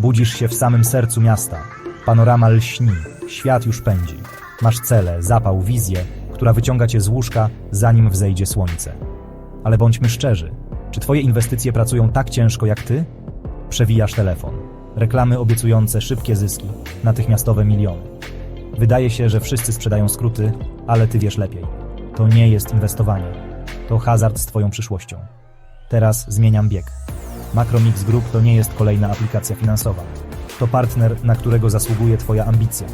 Budzisz się w samym sercu miasta. Panorama lśni, świat już pędzi. Masz cele, zapał, wizję, która wyciąga cię z łóżka, zanim wzejdzie słońce. Ale bądźmy szczerzy, czy twoje inwestycje pracują tak ciężko jak ty? Przewijasz telefon. Reklamy obiecujące szybkie zyski, natychmiastowe miliony. Wydaje się, że wszyscy sprzedają skróty, ale ty wiesz lepiej. To nie jest inwestowanie. To hazard z twoją przyszłością. Teraz zmieniam bieg. Macromix Group to nie jest kolejna aplikacja finansowa. To partner, na którego zasługuje twoja ambicja.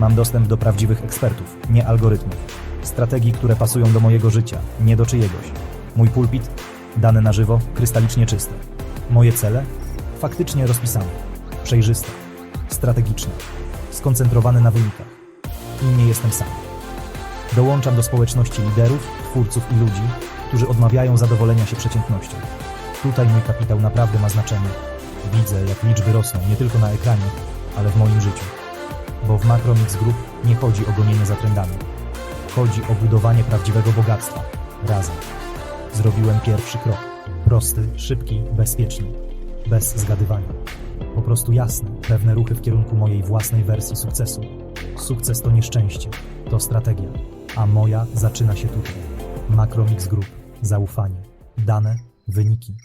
Mam dostęp do prawdziwych ekspertów, nie algorytmów. Strategii, które pasują do mojego życia, nie do czyjegoś. Mój pulpit, dane na żywo, krystalicznie czyste. Moje cele, faktycznie rozpisane, przejrzyste, strategiczne, skoncentrowane na wynikach. I nie jestem sam. Dołączam do społeczności liderów, twórców i ludzi, którzy odmawiają zadowolenia się przeciętnością. Tutaj mój kapitał naprawdę ma znaczenie. Widzę, jak liczby rosną nie tylko na ekranie, ale w moim życiu. Bo w Macromix Group nie chodzi o gonienie za trendami. Chodzi o budowanie prawdziwego bogactwa. Razem. Zrobiłem pierwszy krok. Prosty, szybki, bezpieczny. Bez zgadywania. Po prostu jasne, pewne ruchy w kierunku mojej własnej wersji sukcesu. Sukces to nieszczęście, to strategia, a moja zaczyna się tutaj. Macromix Group, zaufanie, dane, wyniki.